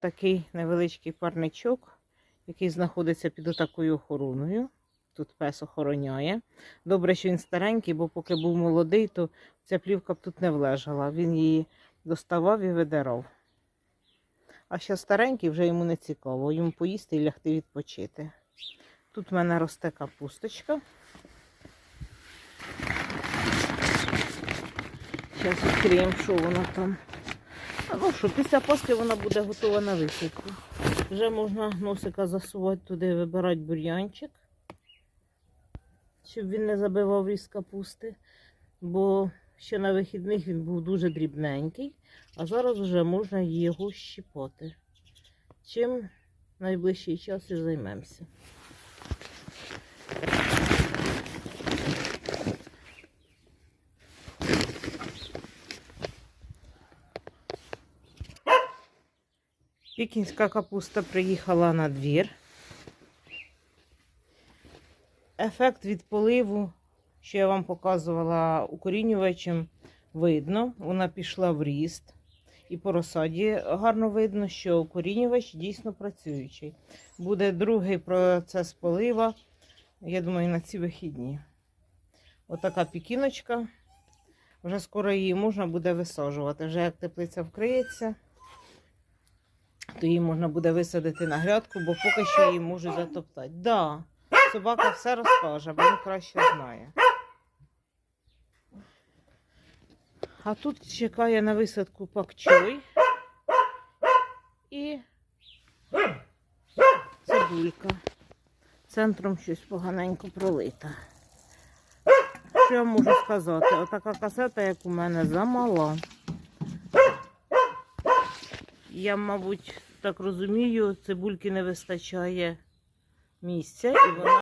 такий невеличкий парничок, який знаходиться під отакою охороною. Тут пес охороняє. Добре, що він старенький, бо поки був молодий, то ця плівка б тут не влежала. Він її доставав і видирав. А ще старенький вже йому не цікаво. Йому поїсти і лягти відпочити. Тут в мене росте капусточка. Зараз відкриємо, що вона там. Ну що, після Пасхи вона буде готова на висадку. Вже можна носика засувати туди, вибирати бур'янчик, щоб він не забивав різ капусти. Бо ще на вихідних він був дуже дрібненький, а зараз вже можна його щіпати. Чим найближчий час і займемося. Пікінська капуста приїхала на двір. Ефект від поливу, що я вам показувала укорінювачем, видно. Вона пішла в ріст. І по розсаді гарно видно, що укорінювач дійсно працюючий. Буде другий процес полива, я думаю, на ці вихідні. Отака пікіночка. Вже скоро її можна буде висаджувати. Вже як теплиця вкриється то її можна буде висадити на грядку, бо поки що її можуть затоптати. Да, собака все розкаже, бо він краще знає. А тут чекає на висадку пакчой і цибулька. Центром щось поганенько пролита. Що я можу сказати? Отака касета, як у мене, замала. Я, мабуть, так розумію, цибульки не вистачає місця, і вона